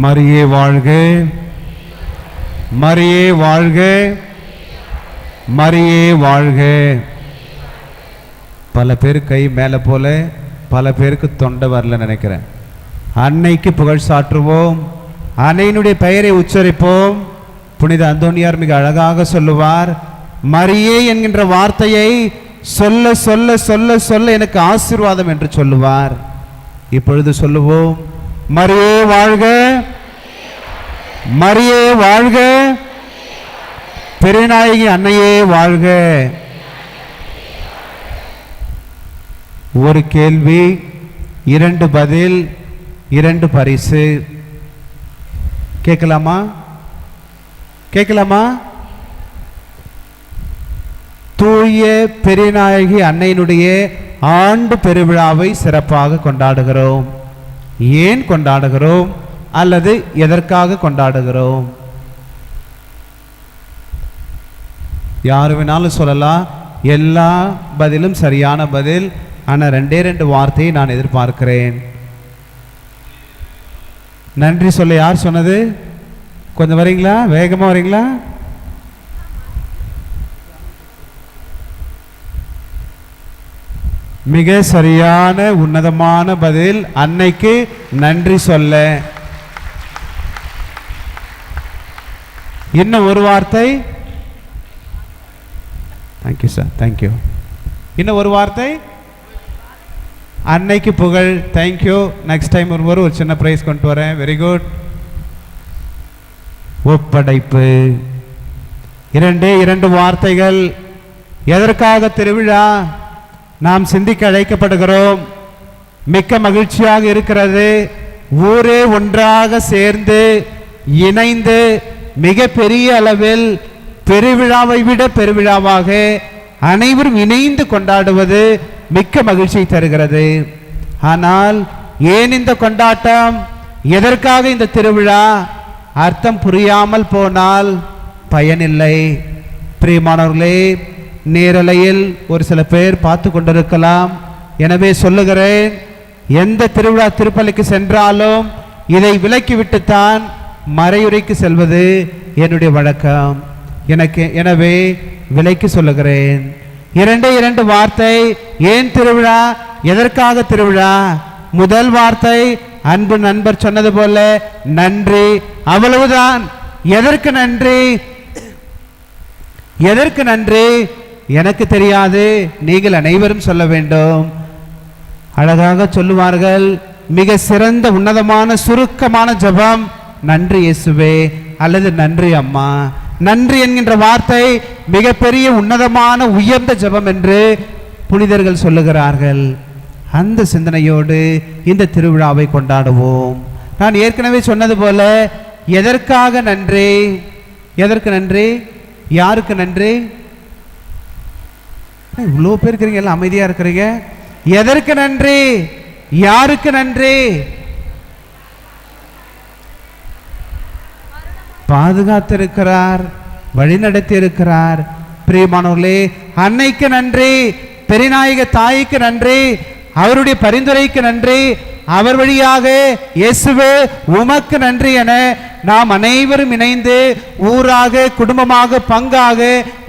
மரியே வாழ்க. மரியே வாழ்க. மரியே வாழ்க. பல பேர் கை மேலே போல பல பேருக்கு தொண்டை வரல நினைக்கிறேன். அன்னைக்கு புகழ் சாற்றுவோம். அன்னையினுடைய பெயரை உச்சரிப்போம். புனித அந்தோனியார் மிக அழகாக சொல்லுவார் மரியே என்கின்ற வார்த்தையை சொல்ல சொல்ல சொல்ல சொல்ல எனக்கு ஆசீர்வாதம் என்று சொல்லுவார். இப்பொழுது சொல்லுவோம் மரியே வாழ்க. மரியே வாழ்க. பெருநாயகி அன்னையே வாழ்க. ஒரு கேள்வி இரண்டு பதில் இரண்டு பரிசு. கேட்கலாமா? கேட்கலாமா? தூய பெரியநாயகி அன்னையினுடைய ஆண்டு பெருவிழாவை சிறப்பாக கொண்டாடுகிறோம். ஏன் கொண்டாடுகிறோம்? அல்லது எதற்காக கொண்டாடுகிறோம்? யார் வேணாலும் சொல்லலாம். எல்லா பதிலும் சரியான பதில். ஆனால் ரெண்டே ரெண்டு வார்த்தையை நான் எதிர்பார்க்கிறேன். நன்றி சொல்ல யார் சொன்னது? கொஞ்சம் வரீங்களா? வேகமாக வரீங்களா? மிக சரியான உன்னதமான பதில். அன்னைக்கு நன்றி சொல்ல இன்னும் ஒரு வார்த்தை? தேங்க்யூ சார் தேங்க்யூ இன்னும் ஒரு வார்த்தை? அன்னைக்கு புகழ். தேங்க்யூ நெக்ஸ்ட் டைம் வரும்போது ஒரு சின்ன ப்ரைஸ் கொண்டு வரேன். வெரி குட் ஒப்படைப்பு. இரண்டு இரண்டு வார்த்தைகள். எதற்காக திருவிழா? நாம் சிந்திக்க அழைக்கப்படுகிறோம். மிக்க மகிழ்ச்சியாக இருக்கிறது. ஊரே ஒன்றாக சேர்ந்து இணைந்து மிக பெரிய அளவில் பெருவிழாவை விட பெருவிழாவாக அனைவரும் இணைந்து கொண்டாடுவது மிக்க மகிழ்ச்சியை தருகிறது. ஆனால் ஏன் இந்த கொண்டாட்டம்? எதற்காக இந்த திருவிழா? அர்த்தம் புரியாமல் போனால் பயனில்லை. பிரியமானவர்களே நேரலையில் ஒரு சில பேர் பார்த்து கொண்டிருக்கலாம். எனவே சொல்லுகிறேன் எந்த திருவிழா திருப்பலிக்கு சென்றாலும் இதை விலக்கி விட்டுத்தான் மறையுறைக்கு செல்வது என்னுடைய வழக்கம். எனக்கு எனவே விலைக்கு சொல்லுகிறேன். இரண்டே இரண்டு வார்த்தை ஏன் திருவிழா? எதற்காக திருவிழா? முதல் வார்த்தை அன்பு நண்பர் சொன்னது போல நன்றி. அவ்வளவுதான். எதற்கு நன்றி? எதற்கு நன்றி? எனக்கு தெரியாது. நீங்கள் அனைவரும் சொல்ல வேண்டும். அழகாக சொல்லுவார்கள் மிக சிறந்த உன்னதமான சுருக்கமான ஜெபம். நன்றி இயேசுவே அல்லது நன்றி அம்மா. நன்றி என்கின்ற வார்த்தை மிகப்பெரிய உன்னதமான உயர்ந்த ஜெபம் என்று புனிதர்கள் சொல்லுகிறார்கள். அந்த சிந்தனையோடு இந்த திருவிழாவை கொண்டாடுவோம். நான் ஏற்கனவே சொன்னது போல எதற்காக நன்றி? எதற்கு நன்றி? யாருக்கு நன்றி? இவ்வளோ பேர் இருக்கிறீங்க எல்லாம் அமைதியா இருக்கிறீங்க. எதற்கு நன்றி? யாருக்கு நன்றி? பாதுகாத்திருக்கிறார் வழிநடத்தி இருக்கிறார் பிரியமானவர்களே அன்னைக்கு நன்றி பெரியநாயக தாய்க்கு நன்றி அவருடைய பரிந்துரைக்கு நன்றி அவர் வழியாக இயேசுவே உமக்கு நன்றி என நாம் அனைவரும் இணைந்து ஊராக குடும்பமாக பங்காக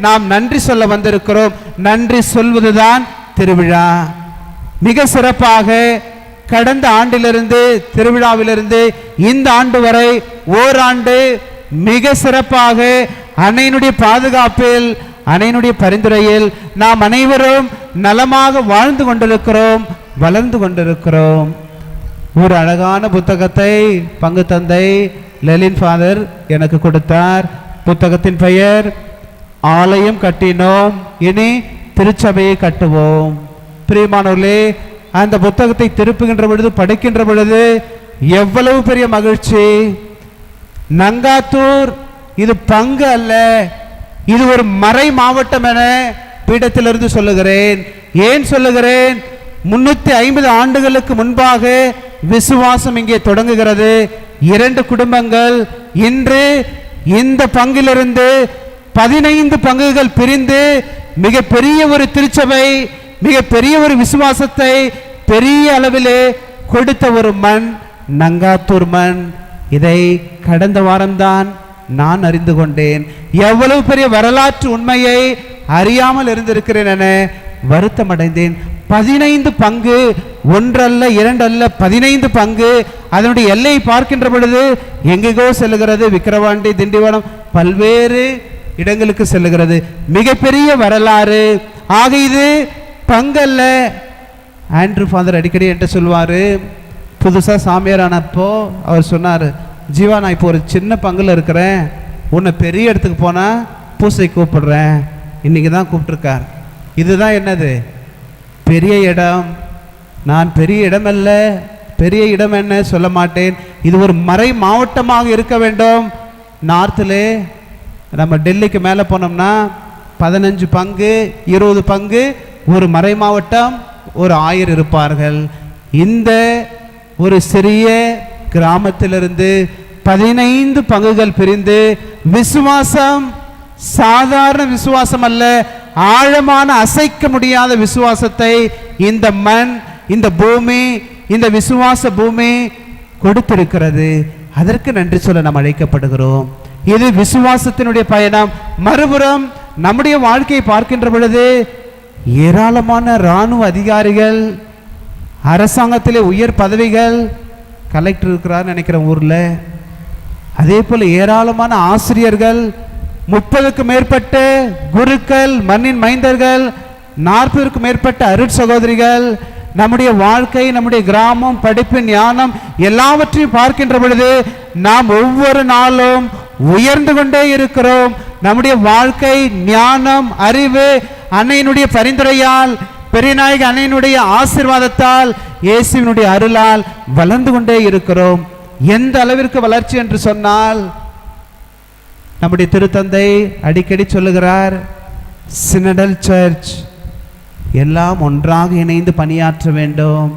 நாம் நன்றி சொல்ல வந்திருக்கிறோம். நன்றி சொல்வதுதான் திருவிழா. மிக சிறப்பாக கடந்த ஆண்டிலிருந்து திருவிழாவிலிருந்து இந்த ஆண்டு வரை ஓராண்டு மிக சிறப்பாக அன்னையினுடைய பாதுகாப்பில் அன்னையினுடைய பரிந்துரையில் நாம் அனைவரும் நலமாக வாழ்ந்து கொண்டிருக்கிறோம் வளர்ந்து கொண்டிருக்கிறோம். ஒரு அழகான புத்தகத்தை பங்கு தந்தை லெலின் ஃபாதர் எனக்கு கொடுத்தார். புத்தகத்தின் பெயர் ஆலயம் கட்டினோம் இனி திருச்சபையை கட்டுவோம். பிரியமானவர்களே அந்த புத்தகத்தை திருப்புகின்ற பொழுது படிக்கின்ற பொழுது எவ்வளவு பெரிய மகிழ்ச்சி. நங்காத்தூர் இது பங்கு அல்ல. இது ஒரு மறை மாவட்டம் என பீடத்திலிருந்து சொல்லுகிறேன். ஏன் சொல்லுகிறேன்? முன்னூத்தி ஐம்பது ஆண்டுகளுக்கு முன்பாக விசுவாசம் இங்கே தொடங்குகிறது. இரண்டு குடும்பங்கள் இன்று இந்த பங்கிலிருந்து பதினைந்து பங்குகள் பிரிந்து மிக பெரிய ஒரு திருச்சபை மிக பெரிய ஒரு விசுவாசத்தை பெரிய அளவிலே கொடுத்த ஒரு மண் நங்காத்தூர் மண். இதை கடந்த வாரம்தான் நான் அறிந்து கொண்டேன். எவ்வளவு பெரிய வரலாற்று உண்மையை அறியாமல் இருந்திருக்கிறேன் என வருத்தம் அடைந்தேன் பதினைந்து பங்கு ஒன்றல்ல இரண்டல்ல பதினைந்து பங்கு அதனுடைய எல்லை பார்க்கின்ற பொழுது எங்கெங்கோ செல்லுகிறது விக்கிரவாண்டி திண்டிவனம் பல்வேறு இடங்களுக்கு செல்லுகிறது. மிகப்பெரிய வரலாறு. ஆக இது பங்கல்ல ஆண்ட்ரூ ஃபாதர் அடிக்கடி என்கிட்ட சொல்வார். புதுசாக சாமியார் ஆனப்போ அவர் சொன்னார் ஜீவா நான் இப்போ ஒரு சின்ன பங்கில் இருக்கிறேன். உன்னை பெரிய இடத்துக்கு போனால் பூசை கூப்பிடுறேன். இன்னைக்கு தான் கூப்பிட்ருக்கார் இதுதான் என்னது? பெரிய இடம். நான் பெரிய இடம் அல்ல பெரிய இடம் என்ன சொல்ல மாட்டேன். இது ஒரு மறை மாவட்டமாக இருக்க வேண்டும். நார்த்திலே நம்ம டெல்லிக்கு மேலே போனோம்னா பதினஞ்சு பங்கு இருபது பங்கு ஒரு மறை மாவட்டம் ஒரு ஆயர் இருப்பார்கள். இந்த ஒரு சிறிய கிராமத்திலிருந்து பதினைந்து பங்குகள் பிரிந்து விசுவாசம் சாதாரண விசுவாசம் அல்ல ஆழமான அசைக்க முடியாத விசுவாசத்தை இந்த மண் இந்த பூமி இந்த விசுவாச பூமி கொடுத்திருக்கிறது. அதற்கு நன்றி சொல்ல நாம் அழைக்கப்படுகிறோம். இது விசுவாசத்தினுடைய பயணம். மறுபுறம் நம்முடைய வாழ்க்கையை பார்க்கின்ற பொழுது ஏராளமான இராணுவ அதிகாரிகள் அரசாங்கத்திலே உயர் பதவிகள் கலெக்டர் இருக்கிறார் நினைக்கிற ஊரில் அதே போல் ஏராளமான ஆசிரியர்கள் முப்பதுக்கும் மேற்பட்ட குருக்கள் மண்ணின் மைந்தர்கள் நாற்பதுக்கும் மேற்பட்ட அருட் சகோதரிகள் நம்முடைய வாழ்க்கை நம்முடைய கிராமம் படிப்பு ஞானம் எல்லாவற்றையும் பார்க்கின்ற பொழுது நாம் ஒவ்வொரு நாளும் உயர்ந்து கொண்டே இருக்கிறோம். நம்முடைய வாழ்க்கை ஞானம் அறிவு அன்னையினுடைய பரிந்துரையால் பெரியநாயக அன்னையினுடைய ஆசீர்வாதத்தால் இயேசுவினுடைய அருளால் வளர்ந்து கொண்டே இருக்கிறோம். எந்த அளவிற்கு வளர்ச்சி என்று சொன்னால் நம்முடைய திருத்தந்தை அடிக்கடி சொல்லுகிறார் சினடல் சர்ச் எல்லாம் ஒன்றாக இணைந்து பணியாற்ற வேண்டும்.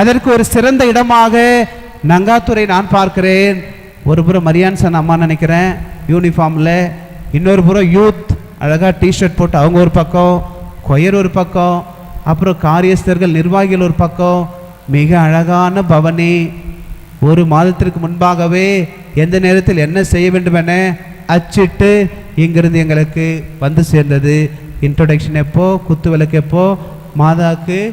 அதற்கு ஒரு சிறந்த இடமாக நங்காத்துறை நான் பார்க்கிறேன். ஒரு புறம் மரியான் சன் அம்மா நினைக்கிறேன் யூனிஃபார்மில். இன்னொரு புறம் யூத் அழகாக டிஷர்ட் போட்டு அவங்க ஒரு பக்கம் கொயர் ஒரு பக்கம் அப்புறம் காரியஸ்தர்கள் நிர்வாகிகள் ஒரு பக்கம் மிக அழகான பவனி. ஒரு மாதத்திற்கு முன்பாகவே எந்த நேரத்தில் என்ன செய்ய வேண்டும் என அச்சிட்டு இங்கிருந்து எங்களுக்கு வந்து சேர்ந்தது. இன்ட்ரொடக்ஷன் எப்போ? குத்து விளக்கு எப்போ? மாதாக்கு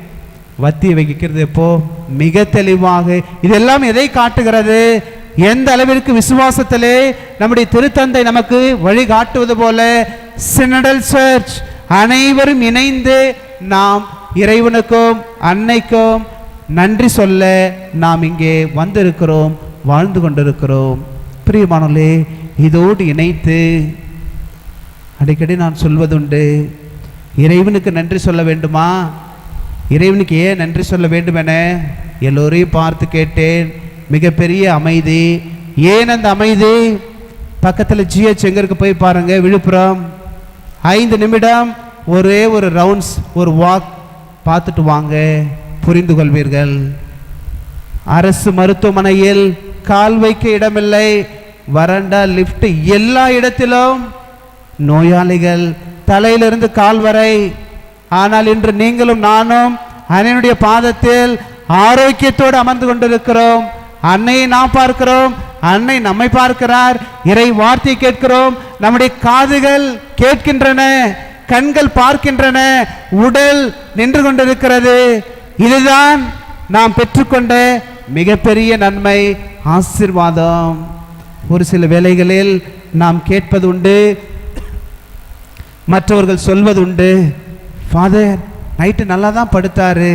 வத்தி வைக்கிறது எப்போ? மிக தெளிவாக. இதெல்லாம் எதை காட்டுகிறது? எந்த அளவிற்கு விசுவாசத்திலே நம்முடைய திருத்தந்தை நமக்கு வழி காட்டுவது போல? சினடல் சர்ச் அனைவரும் இணைந்து நாம் இறைவனுக்கும் அன்னைக்கும் நன்றி சொல்ல நாம் இங்கே வந்திருக்கிறோம் வாழ்ந்து கொண்டிருக்கிறோம். பிரியமானே இதோடு இணைத்து அடிக்கடி நான் சொல்வதுண்டு இறைவனுக்கு நன்றி சொல்ல வேண்டுமா? இறைவனுக்கு ஏன் நன்றி சொல்ல வேண்டுமென எல்லோரையும் பார்த்து கேட்டேன். மிகப்பெரிய அமைதி. ஏன் அந்த அமைதி? பக்கத்தில் ஜிஹெச் எங்கருக்கு போய் பாருங்கள் விழுப்புரம். ஐந்து நிமிடம் ஒரே ஒரு ரவுண்ட்ஸ் ஒரு வாக் பார்த்துட்டு வாங்க புரிந்து கொள்வீர்கள் அரசு மருத்துவமனையில் கால் வைக்க இடமில்லை. வறண்டா லிஃப்ட் எல்லா இடத்திலும். நோயாளிகள் தலையிலிருந்து கால் வரை. ஆனால் இன்று நீங்களும் நானும் அன்னையினுடைய பாதத்தில் ஆரோக்கியத்தோடு அமர்ந்து கொண்டிருக்கிறோம். அன்னையை நாம் பார்க்கிறோம். அன்னை நம்மை பார்க்கிறார். இறை வார்த்தை கேட்கிறோம். நம்முடைய காதுகள் கேட்கின்றன. கண்கள் பார்க்கின்றன உடல் நின்று கொண்டிருக்கிறது. இதுதான் நாம் பெற்றுக்கொண்ட மிகப்பெரிய நன்மை ஆசீர்வாதம். ஒரு சில வேளைகளில் நாம் கேட்பது உண்டு மற்றவர்கள் சொல்வது உண்டு ஃபாதர் நைட்டு நல்லா தான் படுத்தாரு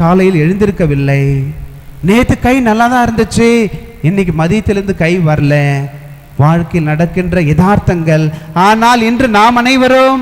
காலையில் எழுந்திருக்கவில்லை. நேற்று கை நல்லா தான் இருந்துச்சு இன்னைக்கு மதியத்திலிருந்து கை வரல. வாழ்க்கையில் நடக்கின்ற யதார்த்தங்கள் ஆனால் இன்று நாம் அனைவரும்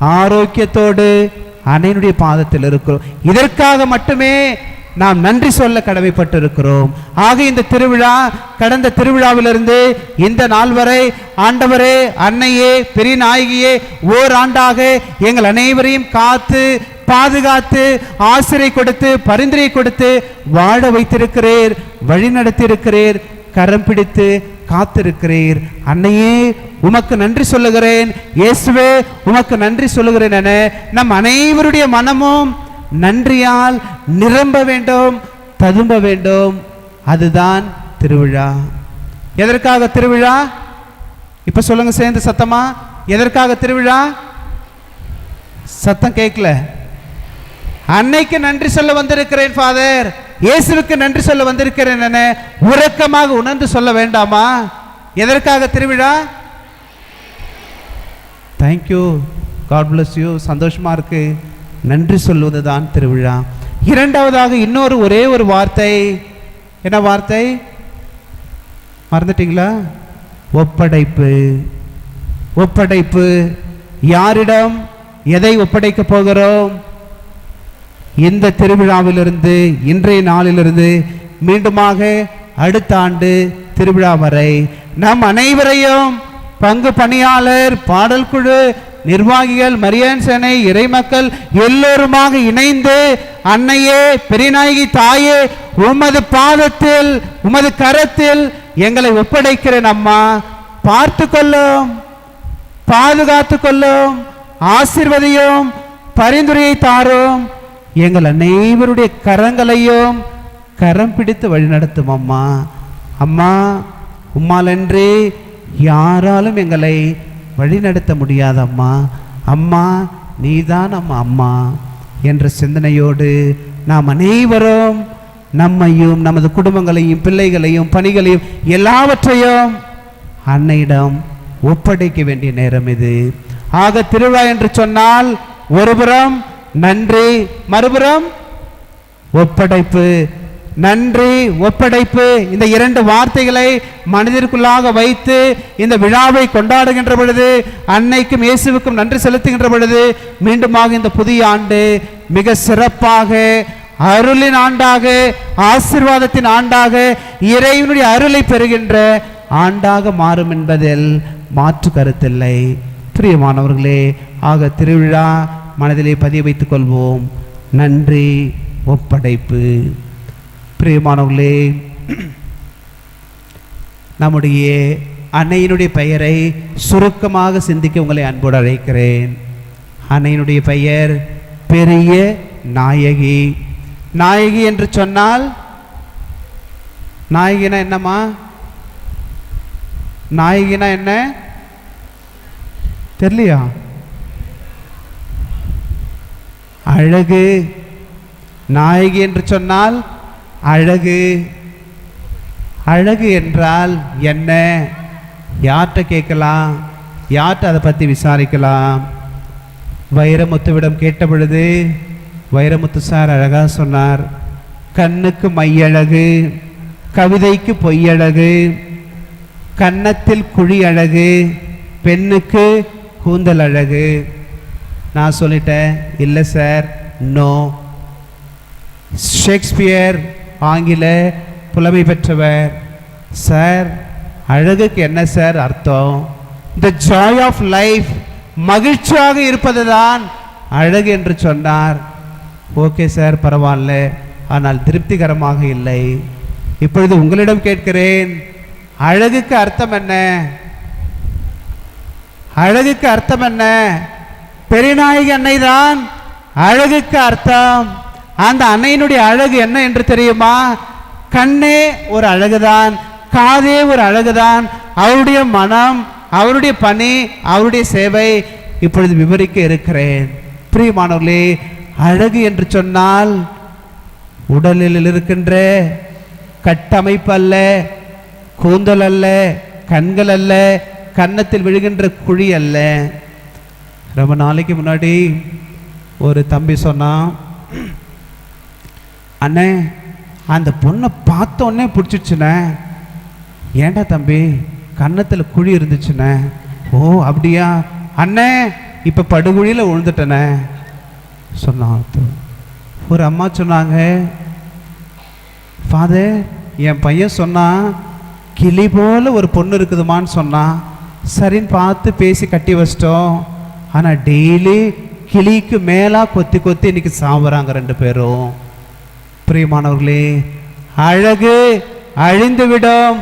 ஆரோக்கியத்தோடு அன்னையினுடைய பாதத்தில் இருக்கிறோம். இதற்காக மட்டுமே நாம் நன்றி சொல்ல கடமைப்பட்டிருக்கிறோம். ஆக இந்த திருவிழா கடந்த திருவிழாவிலிருந்து இந்த நாள் வரை ஆண்டவரே அன்னையே பெரிய நாயகியே ஓராண்டாக எங்கள் அனைவரையும் காத்து பாதுகாத்து ஆசிரியை கொடுத்து பரிந்துரை கொடுத்து வாழ வைத்திருக்கிறேர் வழி நடத்தியிருக்கிறேர் கரம் பிடித்து காத்திருக்கிறீர். அன்னையே உமக்கு நன்றி சொல்லுகிறேன். இயேசுவே உமக்கு நன்றி சொல்லுகிறேன் என நம் அனைவருடைய மனமும் நன்றியால் நிரம்ப வேண்டும் ததும்ப வேண்டும். அதுதான் திருவிழா. எதற்காக திருவிழா? இப்ப சொல்லுங்க சேர்ந்து சத்தமா. எதற்காக திருவிழா? சத்தம் கேட்கல. அன்னைக்கு நன்றி சொல்ல வந்திருக்கிறேன் ஃபாதர் இயேசுவுக்கு நன்றி சொல்ல வந்திருக்கிறேன் என உறக்கமாக உணர்ந்து சொல்ல வேண்டாமா? எதற்காக திருவிழா? தேங்க்யூ காட் பிளஸ் யூ சந்தோஷமாக இருக்கு. நன்றி சொல்வது தான் திருவிழா. இரண்டாவதாக இன்னொரு ஒரே ஒரு வார்த்தை. என்ன வார்த்தை? மறந்துட்டீங்களா? ஒப்படைப்பு. ஒப்படைப்பு. யாரிடம் எதை ஒப்படைக்க போகிறோம்? இந்த திருவிழாவிலிருந்து இன்றைய நாளிலிருந்து மீண்டுமாக அடுத்த ஆண்டு திருவிழா வரை நம் அனைவரையும் பங்கு பணியாளர் பாடல் குழு நிர்வாகிகள் மரியன் சேனை இறைமக்கள் எல்லோருமாக இணைந்து அன்னையே பெரியநாயகி தாயே உமது பாதத்தில் உமது கரத்தில் எங்களை ஒப்படைக்கிறேன் அம்மா. பார்த்து கொள்ளும் பாதுகாத்து கொள்ளும் ஆசிர்வதியும் பரிந்துரையை தாரும். எங்கள் அனைவருடைய கரங்களையும் கரம் பிடித்து வழிநடத்தும் அம்மா. அம்மா உம்மாலன்றே யாராலும் எங்களை வழிநடத்த முடியாது அம்மா. அம்மா நீதான் அம்மா அம்மா என்ற சிந்தனையோடு நாம் அனைவரும் நம்மையும் நமது குடும்பங்களையும் பிள்ளைகளையும் பணிகளையும் எல்லாவற்றையும் அன்னையிடம் ஒப்படைக்க வேண்டிய நேரம் இது. ஆக திருவிழா என்று சொன்னால் ஒருபுறம் நன்றி. மறுபுறம் ஒப்படைப்பு. நன்றி ஒப்படைப்பு. இந்த இரண்டு வார்த்தைகளை மனதிற்குள்ளாக வைத்து இந்த விழாவை கொண்டாடுகின்ற பொழுது அன்னைக்கும் இயேசுவுக்கும் நன்றி செலுத்துகின்ற பொழுது மீண்டுமாக இந்த புதிய ஆண்டு மிக சிறப்பாக அருளின் ஆண்டாக ஆசிர்வாதத்தின் ஆண்டாக இறைவனுடைய அருளை பெறுகின்ற ஆண்டாக மாறும் என்பதில் மாற்று கருத்தில்லை. பிரியமானவர்களே ஆக திருவிழா மனதிலே பதிய வைத்துக் கொள்வோம் நன்றி ஒப்படைப்பு. பிரியமானவர்களே நம்முடைய அன்னையினுடைய பெயரை சுருக்கமாக சிந்திக்க உங்களை அன்போடு அழைக்கிறேன். அன்னையினுடைய பெயர் பெரிய நாயகி. நாயகி என்று சொன்னால் நாயகினா என்னம்மா? நாயகினா என்ன? தெரியலையா? அழகு. நாயகி என்று சொன்னால் அழகு. அழகு என்றால் என்ன? யார்கிட்ட கேட்கலாம்? யார்கிட்ட அதை பற்றி விசாரிக்கலாம்? வைரமுத்துவிடம் கேட்ட பொழுது வைரமுத்து சார் அழகாக சொன்னார் கண்ணுக்கு மையழகு கவிதைக்கு பொய்யழகு கன்னத்தில் குழி அழகு பெண்ணுக்கு கூந்தல் அழகு நான் சொல்லிட்டேன் இல்லை சார் நோ ஷேக்ஸ்பியர் ஆங்கில புலமை பெற்றவர். சார் அழகுக்கு என்ன சார் அர்த்தம்? த ஜாய் ஆஃப் லைஃப் மகிழ்ச்சியாக இருப்பது தான் அழகு என்று சொன்னார். ஓகே சார் பரவாயில்ல. ஆனால் திருப்திகரமாக இல்லை. இப்பொழுது உங்களிடம் கேட்கிறேன் அழகுக்கு அர்த்தம் என்ன? அழகுக்கு அர்த்தம் என்ன? பெரியநாயகி அன்னை தான் அழகுக்கு அர்த்தம். அந்த அன்னையினுடைய அழகு என்ன என்று தெரியுமா? கண்ணே ஒரு அழகுதான் காதே ஒரு அழகுதான். அவருடைய மனம் அவருடைய பணி அவருடைய சேவை இப்பொழுது விவரிக்க இருக்கிறேன். பிரியமானவர்களே அழகு என்று சொன்னால் உடலில் இருக்கின்ற கட்டமைப்பு அல்ல கூந்தல் அல்ல கண்கள் அல்ல கன்னத்தில் விழுகின்ற குழி அல்ல. ரொம்ப நாளைக்கு முன்னாடி ஒரு தம்பி சொன்னான் அண்ணே அந்த பொண்ணை பார்த்தோன்னே பிடிச்சிடுச்சுண்ணே ஏண்டா ஏன்டா தம்பி கன்னத்தில் குழி இருந்துச்சுண்ணே. ஓ அப்படியா? அண்ணே இப்போ படுகுழியில் விழுந்துட்டனே. சொன்னான் ஒரு அம்மா சொன்னாங்க ஃபாதர் என் பையன் சொன்னான் கிளி போல ஒரு பொண்ணு இருக்குதுமான்னு சொன்னான் சரின்னு பார்த்து பேசி கட்டி வச்சிட்டோம். ஆனால் டெய்லி கிளிக்கு மேலா கொத்தி கொத்தி இன்னைக்கு சாவுறாங்க ரெண்டு பேரும். பிரியமானவர்களே அழகு அழிந்துவிடும்.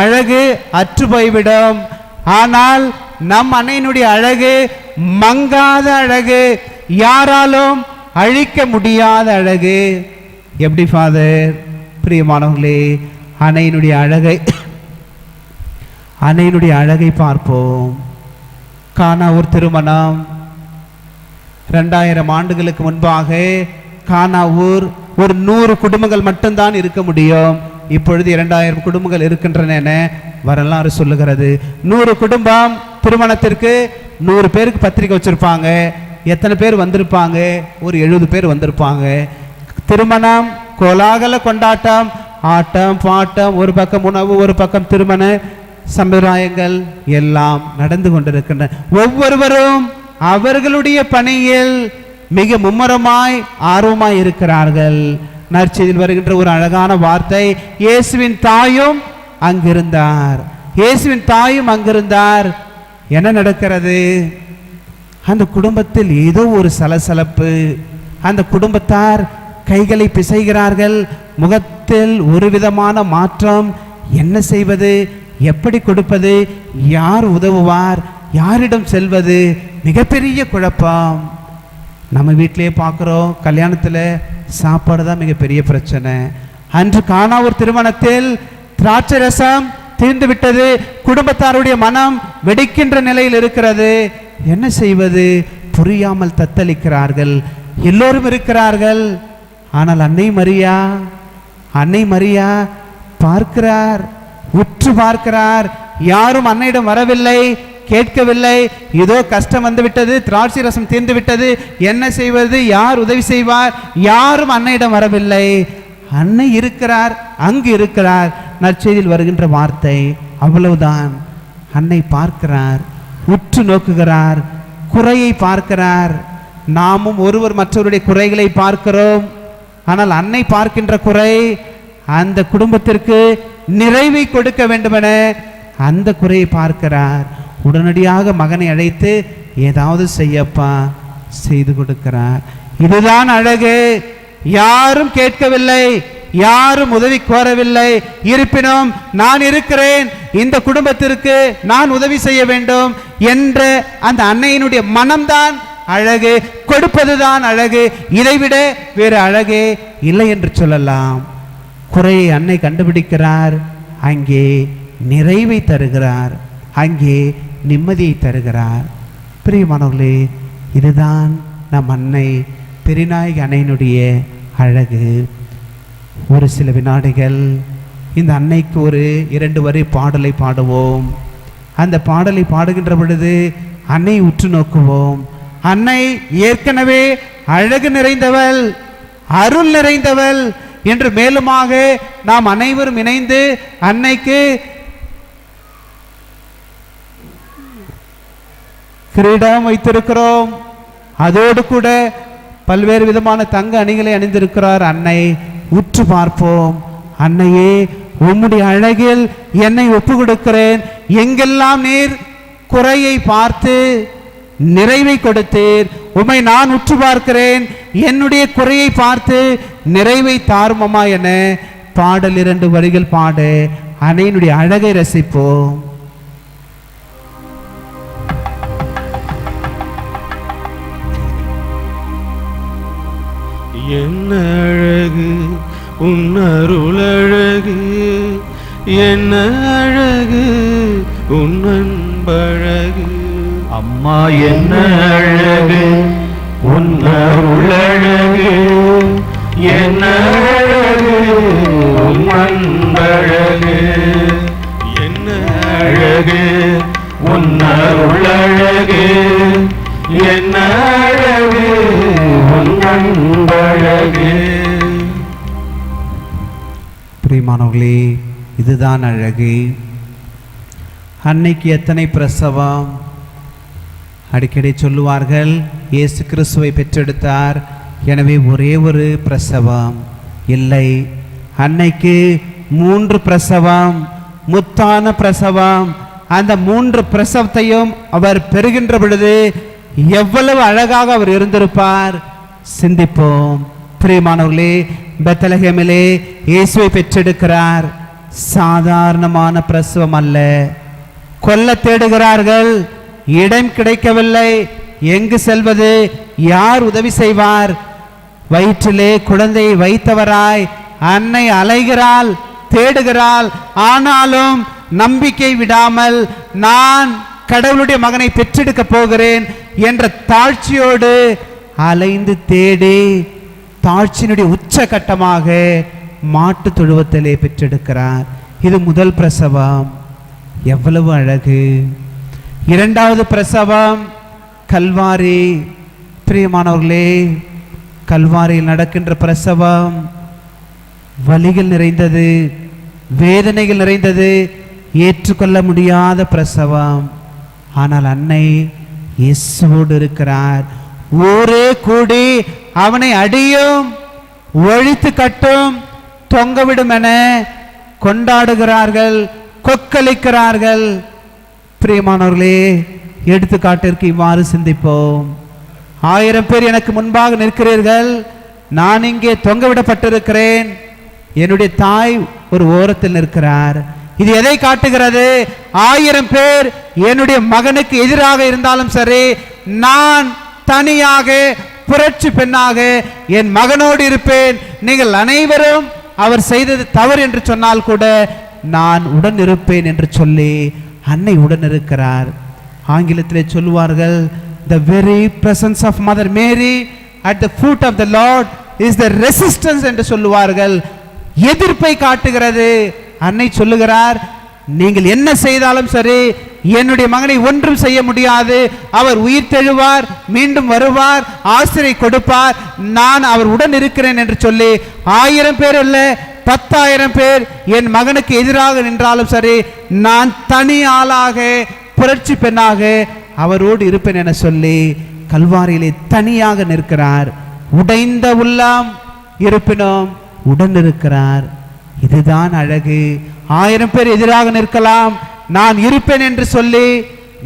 அழகு அற்று போய்விடும் ஆனால் நம் அன்னையினுடைய அழகு மங்காத அழகு யாராலும் அழிக்க முடியாத அழகு. எப்படி ஃபாதர் பிரியமானவர்களே அன்னையினுடைய அழகை அன்னையினுடைய அழகை பார்ப்போம். காணா ஒரு திருமணம். ரெண்டாயிரம் ஆண்டுகளுக்கு முன்பாக கானாவூர் ஒரு நூறு குடும்பங்கள் மட்டும்தான் இருக்க முடியும். இப்பொழுது இரண்டாயிரம் குடும்பங்கள் இருக்கின்றன என வரலாறு சொல்லுகிறது. நூறு குடும்பம் திருமணத்திற்கு நூறு பேருக்கு பத்திரிக்கை வச்சிருப்பாங்க. எத்தனை பேர் வந்திருப்பாங்க? ஒரு எழுபது பேர் வந்திருப்பாங்க. திருமணம் கோலாகல கொண்டாட்டம் ஆட்டம் பாட்டம் ஒரு பக்கம் உணவு ஒரு பக்கம் திருமண சம்பிரதாயங்கள் எல்லாம் நடந்து கொண்டிருக்கின்றன. ஒவ்வொருவரும் அவர்களுடைய பணியில் மிக மும்முரமாய் ஆர்வமாய் இருக்கிறார்கள். நற்செய்தியில் வருகின்ற ஒரு அழகான வார்த்தை இயேசுவின் தாயும் அங்கிருந்தார். இயேசுவின் தாயும் அங்கிருந்தார். என்ன நடக்கிறது? அந்த குடும்பத்தில் ஏதோ ஒரு சலசலப்பு. அந்த குடும்பத்தார் கைகளை பிசைகிறார்கள். முகத்தில் ஒரு விதமான மாற்றம். என்ன செய்வது? எப்படி கொடுப்பது? யார் உதவுவார்? யாரிடம் செல்வது? மிகப்பெரிய குழப்பம். நம்ம வீட்டிலேயே பார்க்குறோம் கல்யாணத்தில் சாப்பாடு தான் மிகப்பெரிய பிரச்சனை. அன்று காணா ஒரு திருமணத்தில் திராட்சை ரசம் தீர்ந்து விட்டது குடும்பத்தாருடைய மனம் வெடிக்கின்ற நிலையில் இருக்கிறது. என்ன செய்வது? புரியாமல் தத்தளிக்கிறார்கள். எல்லோரும் இருக்கிறார்கள். ஆனால் அன்னை மரியா? அன்னை மரியா பார்க்கிறார். உற்று பார்க்கிறார். யாரும் அன்னையிடம் வரவில்லை கேட்கவில்லை. ஏதோ கஷ்டம் வந்து விட்டது திராட்சை ரசம் தீர்ந்து விட்டது என்ன செய்வது? யார் உதவி செய்வார்? யாரும் அன்னையிடம் வரவில்லை. அன்னை இருக்கிறார் அங்கு இருக்கிறார். நற்செய்தியில் வருகின்ற வார்த்தை அவ்வளவுதான். அன்னை பார்க்கிறார் உற்று நோக்குகிறார் குறையை பார்க்கிறார். நாமும் ஒருவர் மற்றவருடைய குறைகளை பார்க்கிறோம். ஆனால் அன்னை பார்க்கின்ற குறை அந்த குடும்பத்திற்கு நிறைவை கொடுக்க வேண்டுமென அந்த குறையை பார்க்கிறார். உடனடியாக மகனை அழைத்து ஏதாவது செய்யப்பா செய்து கொடுக்கிறார். இதுதான் அழகு. யாரும் கேட்கவில்லை. யாரும் உதவி கோரவில்லை. இருப்பினும் நான் இருக்கிறேன். இந்த குடும்பத்திற்கு நான் உதவி செய்ய வேண்டும் என்ற அந்த அன்னையினுடைய மனம்தான் அழகு. கொடுப்பதுதான் அழகு. இதைவிட வேறு அழகே இல்லை என்று சொல்லலாம். குறையை அன்னை கண்டுபிடிக்கிறார். அங்கே நிறைவை தருகிறார். அங்கே நிம்மதியை தருகிறார். பிரியமானவர்களே இதுதான் நம் அன்னை பெரிநாயகி அன்னையினுடைய அழகு. ஒரு சில வினாடிகள் இந்த அன்னைக்கு ஒரு இரண்டு வரை பாடலை பாடுவோம். அந்த பாடலை பாடுகின்ற பொழுது அன்னை உற்று நோக்குவோம். அன்னை ஏற்கனவே அழகு நிறைந்தவள் அருள் நிறைந்தவள் என்று மேலுமாக நாம் அனைவரும் இணைந்து அன்னைக்கு கிரீடம் வைத்திருக்கிறோம். அதோடு கூட பல்வேறு விதமான தங்க அணிகளை அணிந்திருக்கிறார் அன்னை. உற்று பார்ப்போம். அன்னையே உம்முடைய அழகில் என்னை ஒப்பு கொடுக்கிறேன் எங்கெல்லாம் நீர் குறையை பார்த்து நிறைவை கொடுத்தீர். உம்மை நான் உற்று பார்க்கிறேன் என்னுடைய குறையை பார்த்து நிறைவை தாருமமா என பாடல் இரண்டு வரிகள் பாட. அன்னையினுடைய அழகை ரசிப்போம். என்ன அழகு உன்னருளழகு என்ன அழகு உன் அன்பழகு. அம்மா என்ன அழகு? உன்னருளழகு. என்ன அழகு? உன் என்ன அழகு? உன்னருளழகு. என்ன அழகு? உன் அன்பழகு பிரியமானவர்களே இதுதான் அழகு. அன்னைக்கு எத்தனை பிரசவம்? அடிக்கடி சொல்லுவார்கள் இயேசு கிறிஸ்துவை பெற்றெடுத்தார். எனவே ஒரே ஒரு பிரசவம் இல்லை. அன்னைக்கு மூன்று பிரசவம் முத்தான பிரசவம். அந்த மூன்று பிரசவத்தையும் அவர் பெறுகின்ற பொழுது எவ்வளவு அழகாக அவர் இருந்திருப்பார். சிந்திப்போம். பிரியமானவர்களே பெத்தலகமிலே இயேசுவை பெற்றெடுக்கிறார். சாதாரணமான பிரசவம் அல்ல. கொல்ல தேடுகிறார்கள். இடம் கிடைக்கவில்லை. எங்கு செல்வது? யார் உதவி செய்வார்? வயிற்றிலே குழந்தையை வைத்தவராய் அன்னை அலைகிறாள் தேடுகிறாள். ஆனாலும் நம்பிக்கை விடாமல் நான் கடவுளுடைய மகனை பெற்றெடுக்க போகிறேன் என்ற தாழ்ச்சியோடு அலைந்து தேடி தாழ்ச்சியினுடைய உச்சகட்டமாக மாட்டு தொழுவத்திலே பெற்றெடுக்கிறார். இது முதல் பிரசவம். எவ்வளவு அழகு. இரண்டாவது பிரசவம் கல்வாரி. பிரியமானவர்களே கல்வாரியில் நடக்கின்ற பிரசவம் வலிகள் நிறைந்தது வேதனைகள் நிறைந்தது ஏற்றுக்கொள்ள முடியாத பிரசவம். ஆனால் அன்னை இயேசுவோடு இருக்கிறார். ஊரே கூடி அவனை அடியும் ஒழித்து கட்டும் தொங்கவிடும் என கொண்டாடுகிறார்கள் கொக்களிக்கிறார்கள். பிரியமானவர்களே எடுத்துக்காட்டிற்கு இவ்வாறு சிந்திப்போம். ஆயிரம் பேர் எனக்கு முன்பாக நிற்கிறீர்கள். நான் இங்கே தொங்கவிடப்பட்டிருக்கிறேன். என்னுடைய தாய் ஒரு ஓரத்தில் நிற்கிறார். இது எதை காட்டுகிறது? ஆயிரம் பேர் என்னுடைய மகனுக்கு எதிராக இருந்தாலும் சரி நான் தனியாக புரட்சி பெண்ணாக என் மகனோடு இருப்பேன். நீங்கள் அனைவரும் அவர் செய்தது தவறு என்று சொன்னால் கூட நான் உடன் இருப்பேன் என்று சொல்லி அன்னை உடன் இருக்கிறார் ஆங்கிலத்திலே சொல்வார்கள் the very presence of Mother Mary at the foot of the Lord is the resistance என்று சொல்லுவார்கள். எதிர்ப்பை காட்டுகிறது. அன்னை சொல்லுகிறார் நீங்கள் என்ன செய்தாலும் சரி என்னுடைய மகனை ஒன்றும் செய்ய முடியாது. அவர் உயிர் தெழுவார் மீண்டும் வருவார் ஆசிரியை கொடுப்பார். நான் அவர் உடன் இருக்கிறேன் என்று சொல்லி ஆயிரம் பேர் இல்லை பத்தாயிரம் பேர் என் மகனுக்கு எதிராக நின்றாலும் சரி நான் தனி ஆளாக புரட்சி பெண்ணாக அவரோடு இருப்பேன் என சொல்லி கல்வாரியிலே தனியாக நிற்கிறார். உடைந்த உள்ளம் இருப்பினும் உடன் இருக்கிறார். இதுதான் அழகு. ஆயிரம் பேர் எதிராக நிற்கலாம். நான் இருப்பேன் என்று சொல்லி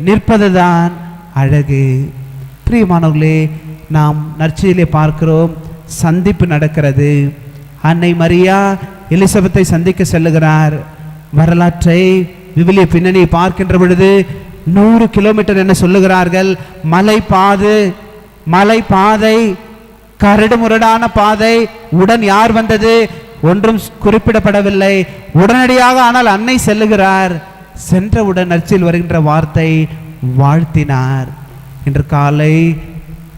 நிற்பதுதான் அழகு. பிரியமானவர்களே நாம் நற்செய்தியிலே பார்க்கிறோம். சந்திப்பு நடக்கிறது. அன்னை மரியா எலிசபெத்தை சந்திக்க செல்லுகிறார். வரலாற்றை விவிலிய பின்னணியை பார்க்கின்ற பொழுது நூறு கிலோமீட்டர் என்ன சொல்லுகிறார்கள். மலை பாது மலை பாதை கரடு முரடான பாதை உடன் யார் வந்தது? ஒன்றும் குறிப்பிடப்படவில்லை. உடனடியாக ஆனால் அன்னை செல்லுகிறார். சென்றவுடன் அச்சில் வருகின்ற வார்த்தை வாழ்த்தினார். இன்று காலை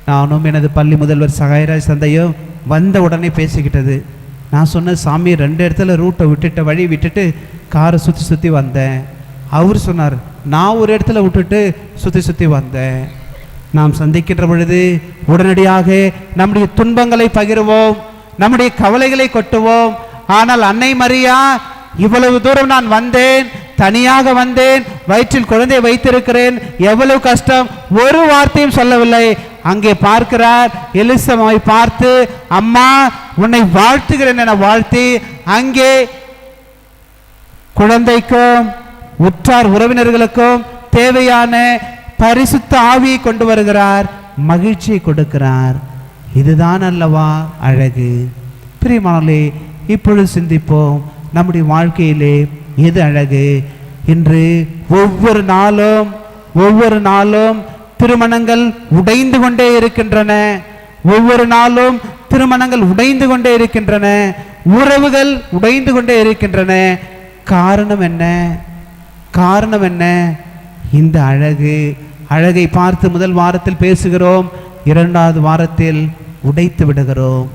நானும் எனது பள்ளி முதல்வர் சகாயராஜ் சந்தையும் வந்த உடனே பேசிக்கிட்டது. நான் சொன்ன சாமி ரெண்டு இடத்துல ரூட்டை விட்டுட்ட வழி விட்டுட்டு காரை சுற்றி சுற்றி வந்தேன். அவர் சொன்னார் நான் ஒரு இடத்துல விட்டுட்டு சுற்றி சுற்றி வந்தேன். நாம் சந்திக்கின்ற பொழுது உடனடியாக நம்முடைய துன்பங்களை பகிர்வோம் நம்முடைய கவலைகளை கொட்டுவோம். ஆனால் அன்னை மரியா இவ்வளவு தூரம் நான் வந்தேன் தனியாக வந்தேன் வயிற்றில் குழந்தை வைத்திருக்கிறேன் எவ்வளவு கஷ்டம் ஒரு வார்த்தையும் சொல்லவில்லை. அங்கே பார்க்கிறார். எலிசமாவை பார்த்து அம்மா உன்னை வாழ்த்துகிறேன் என வாழ்த்தி அங்கே குழந்தைக்கும் உற்றார் உறவினர்களுக்கும் தேவையான பரிசுத்த ஆவியை கொண்டு வருகிறார். மகிழ்ச்சியை கொடுக்கிறார். இதுதான் அல்லவா அழகு. பிரியமானே இப்பொழுது சிந்திப்போம். நம்முடைய வாழ்க்கையிலே எது அழகு? இன்று ஒவ்வொரு நாளும் ஒவ்வொரு நாளும் திருமணங்கள் உடைந்து கொண்டே இருக்கின்றன. ஒவ்வொரு நாளும் திருமணங்கள் உடைந்து கொண்டே இருக்கின்றன. உறவுகள் உடைந்து கொண்டே இருக்கின்றன. காரணம் என்ன? காரணம் என்ன? இந்த அழகு. அழகை பார்த்து முதல் வாரத்தில் பேசுகிறோம். இரண்டாவது வாரத்தில் உடைத்து விடுகிறோம்.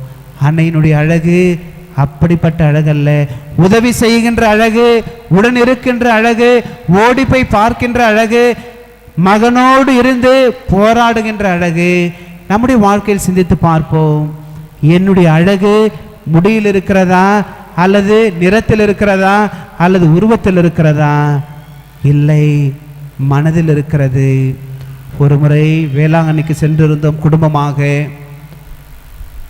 அன்னையினுடைய அழகு அப்படிப்பட்ட அழகல்ல. உதவி செய்கின்ற அழகு உடன் இருக்கின்ற அழகு ஓடி போய் பார்க்கின்ற அழகு மகனோடு இருந்து போராடுகின்ற அழகு நம்முடைய வாழ்க்கையில் சிந்தித்து பார்ப்போம். என்னுடைய அழகு முடியில் இருக்கிறதா அல்லது நிறத்தில் இருக்கிறதா அல்லது உருவத்தில் இருக்கிறதா? இல்லை மனதில் இருக்கிறது. ஒரு முறை வேளாங்கண்ணிக்கு சென்றிருந்தோம் குடும்பமாக.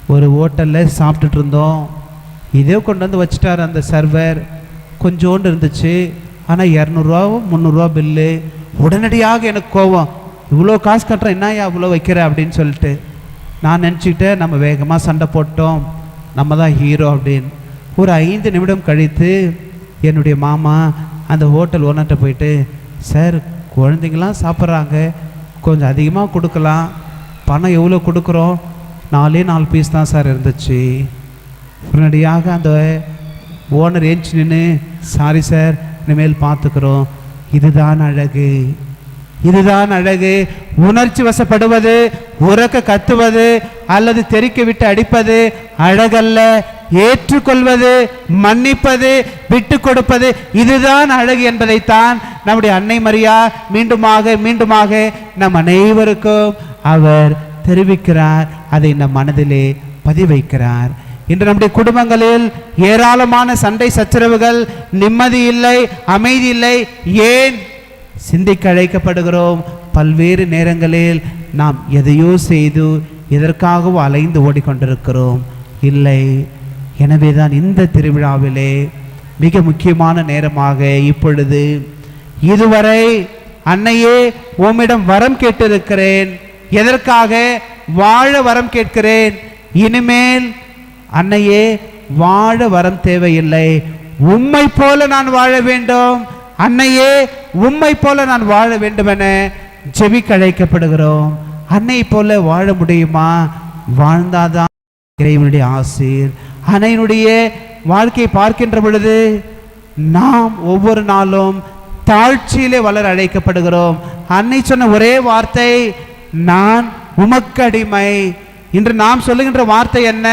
ஒரு ஹோட்டலில் சாப்பிட்டுட்டு இருந்தோம். இதே கொண்டு வந்து வச்சுட்டார் அந்த சர்வர். கொஞ்சோண்டு இருந்துச்சு. ஆனால் இரநூறுவா முந்நூறுரூவா பில்லு உடனடியாக எனக்கு கோவம் இவ்வளோ காசு கட்டுறேன் என்னையா இவ்வளோ வைக்கிற? அப்படின்னு சொல்லிட்டு நான் நினச்சிக்கிட்டேன் நம்ம வேகமாக சண்டை போட்டோம். நம்ம தான் ஹீரோ அப்படின்னு. ஒரு ஐந்து நிமிடம் கழித்து என்னுடைய மாமா அந்த ஹோட்டல் ஓனர்கிட்ட போயிட்டு சார் குழந்தைங்களாம் சாப்பிட்றாங்க. கொஞ்சம் அதிகமாக கொடுக்கலாம். பணம் எவ்வளோ கொடுக்குறோம்? நாலே நாலு பீஸ் தான் சார் இருந்துச்சு. உடனடியாக அந்த ஓனர் ஏஞ்சி நின்று சாரி சார் இனிமேல் பார்த்துக்குறோம். இதுதான் அழகு. இதுதான் அழகு. உணர்ச்சி வசப்படுவது உறக்க கத்துவது அல்லது தெறிக்க விட்டு அடிப்பது அழகல்ல. ஏற்றுக்கொள்வது மன்னிப்பது விட்டு கொடுப்பது இதுதான் அழகு என்பதைத்தான் நம்முடைய அன்னை மரியா மீண்டுமாக மீண்டுமாக நம் அனைவருக்கும் அவர் தெரிவிக்கிறார். அதை நம் மனதிலே பதிவைக்கிறார். இன்று நம்முடைய குடும்பங்களில் ஏராளமான சண்டை சச்சரவுகள் நிம்மதி இல்லை அமைதி இல்லை ஏன் சிந்திக்க அழைக்கப்படுகிறோம்? பல்வேறு நேரங்களில் நாம் எதையோ செய்து எதற்காகவோ அலைந்து ஓடிக்கொண்டிருக்கிறோம். இல்லை எனவே தான் இந்த திருவிழாவிலே மிக முக்கியமான நேரமாக இப்பொழுது இதுவரை அன்னையே உம்மிடம் வரம் கேட்டிருக்கிறேன். எதற்காக? வாழ வரம் கேட்கிறேன். இனிமேல் அன்னையே வாழ வரம் தேவையில்லை. உம்மை போல நான் வாழ வேண்டும். அன்னையே உம்மை போல நான் வாழ வேண்டும் என ஜெபிக்கழைக்கப்படுகிறோம் அன்னை போல வாழ முடியுமா? வாழ்ந்தாதான் இறைவனுடைய ஆசீர். அன்னையினுடைய வாழ்க்கையை பார்க்கின்ற பொழுது நாம் ஒவ்வொரு நாளும் தாழ்ச்சியிலே வளர அழைக்கப்படுகிறோம். அன்னை சொன்ன ஒரே வார்த்தை நான் உமக்கடிமை இன்று நாம் சொல்லுகின்ற வார்த்தை என்ன?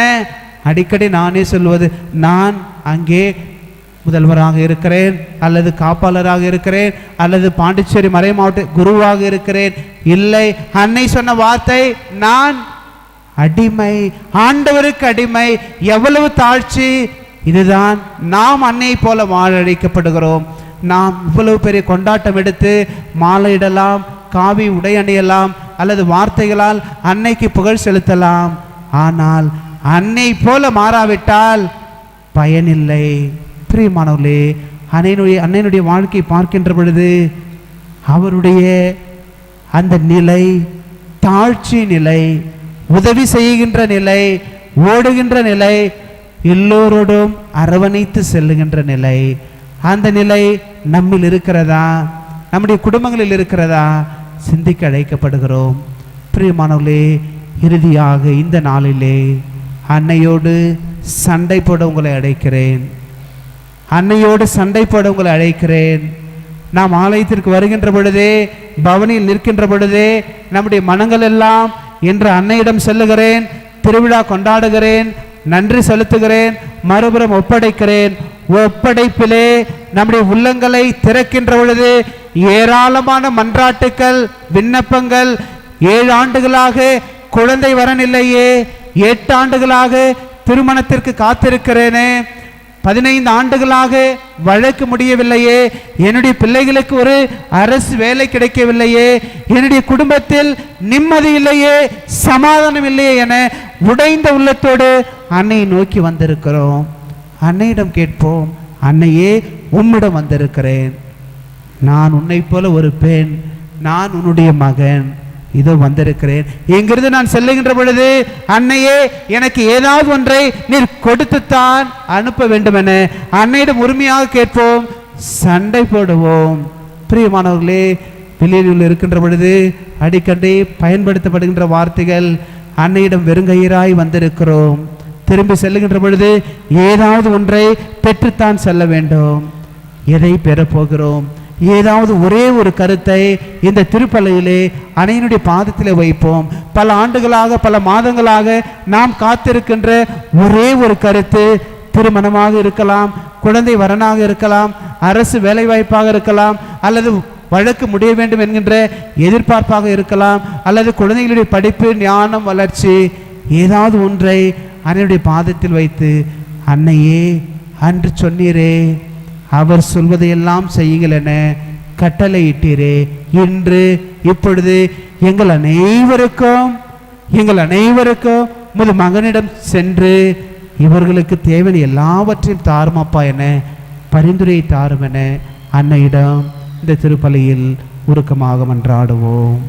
அடிக்கடி நானே சொல்வது நான் அங்கே முதல்வராக இருக்கிறேன் அல்லது காப்பாளராக இருக்கிறேன் அல்லது பாண்டிச்சேரி மறை மாவட்ட குருவாக இருக்கிறேன். இல்லை அன்னை சொன்ன வார்த்தை நான் அடிமை ஆண்டவருக்கு அடிமை எவ்வளவு தாழ்ச்சி இதுதான் நாம் அன்னை போல வாழழைக்கப்படுகிறோம் நாம் இவ்வளவு பெரிய கொண்டாட்டம் எடுத்து மாலையிடலாம் காவி உடை அணியலாம் அல்லது வார்த்தைகளால் அன்னைக்கு புகழ் செலுத்தலாம். ஆனால் அன்னை போல மாறாவிட்டால் பயனில்லை. பிரியமானவர்களே அன்னையினுடைய அன்னையினுடைய வாழ்க்கை பார்க்கின்ற பொழுது அவருடைய அந்த நிலை தாழ்ச்சி நிலை உதவி செய்கின்ற நிலை ஓடுகின்ற நிலை எல்லோரோடும் அரவணைத்து செல்லுகின்ற நிலை அந்த நிலை நம்மில் இருக்கிறதா? நம்முடைய குடும்பங்களில் இருக்கிறதா? சிந்திக்க அழைக்கப்படுகிறோம். பிரியமானவர்களே இறுதியாக இந்த நாளிலே அன்னையோடு சண்டை போட உங்களை அழைக்கிறேன். அன்னையோடு சண்டை போட உங்களை அழைக்கிறேன். நாம் ஆலயத்திற்கு வருகின்ற பொழுதே பவனியில் நிற்கின்ற பொழுதே நம்முடைய மனங்கள் எல்லாம் என்று அன்னையிடம் செல்லுகிறேன் திருவிழா கொண்டாடுகிறேன் நன்றி செலுத்துகிறேன் மறுபுறம் ஒப்படைக்கிறேன். ஒப்படைப்பிலே நம்முடைய உள்ளங்களை திறக்கின்ற பொழுது ஏராளமான மன்றாட்டுக்கள் விண்ணப்பங்கள் ஏழு ஆண்டுகளாக குழந்தை வரனில்லையே எட்டு ஆண்டுகளாக திருமணத்திற்கு காத்திருக்கிறேனே. பதினைந்து ஆண்டுகளாக வழக்கு முடியவில்லையே. என்னுடைய பிள்ளைகளுக்கு ஒரு அரசு வேலை கிடைக்கவில்லையே. என்னுடைய குடும்பத்தில் நிம்மதி இல்லையே சமாதானம் இல்லையே என உடைந்த உள்ளத்தோடு அன்னையை நோக்கி வந்திருக்கிறோம். அன்னையிடம் கேட்போம் அன்னையே உம்மிடம் வந்திருக்கிறேன். நான் உன்னை போல ஒரு பெண் நான் உன்னுடைய மகன். இதோ வந்திருக்கிறேன். இங்கிருந்து நான் செல்லுகின்ற பொழுது அன்னையே எனக்கு ஏதாவது ஒன்றை நீர் கொடுத்துத்தான் அனுப்ப வேண்டும் என அன்னையிடம் உரிமையாக கேட்போம். சண்டை போடுவோம். பிரியமானவர்களே வெளியில் இருக்கின்ற பொழுது அடிக்கடி பயன்படுத்தப்படுகின்ற வார்த்தைகள் அன்னையிடம் வெறுங்கையராய் வந்திருக்கிறோம். திரும்பி செல்லுகின்ற பொழுது ஏதாவது ஒன்றை பெற்றுத்தான் செல்ல வேண்டும். எதை பெறப்போகிறோம்? ஏதாவது ஒரே ஒரு கருத்தை இந்த திருப்பலையிலே அணையினுடைய பாதத்தில் வைப்போம். பல ஆண்டுகளாக பல மாதங்களாக நாம் காத்திருக்கின்ற ஒரே ஒரு கருத்து திருமணமாக இருக்கலாம் குழந்தை வரனாக இருக்கலாம் அரசு வேலைவாய்ப்பாக இருக்கலாம் அல்லது வழக்கு முடிய வேண்டும் என்கின்ற எதிர்பார்ப்பாக இருக்கலாம் அல்லது குழந்தைகளுடைய படிப்பு ஞானம் வளர்ச்சி ஏதாவது ஒன்றை அன்னையுடைய பாதத்தில் வைத்து அன்னையே அன்று சொன்னீரே அவர் சொல்வதையெல்லாம் செய்யுங்கள் என கட்டளையிட்டீரே. இன்று இப்பொழுது எங்கள் அனைவருக்கும் எங்கள் அனைவருக்கும் உமது மகனிடம் சென்று இவர்களுக்கு தேவையான எல்லாவற்றையும் தாருமாப்பா என பரிந்துரை தாரும் என அன்னையிடம் இந்த திருப்பலியில் உருக்கமாக மன்றாடுவோம்.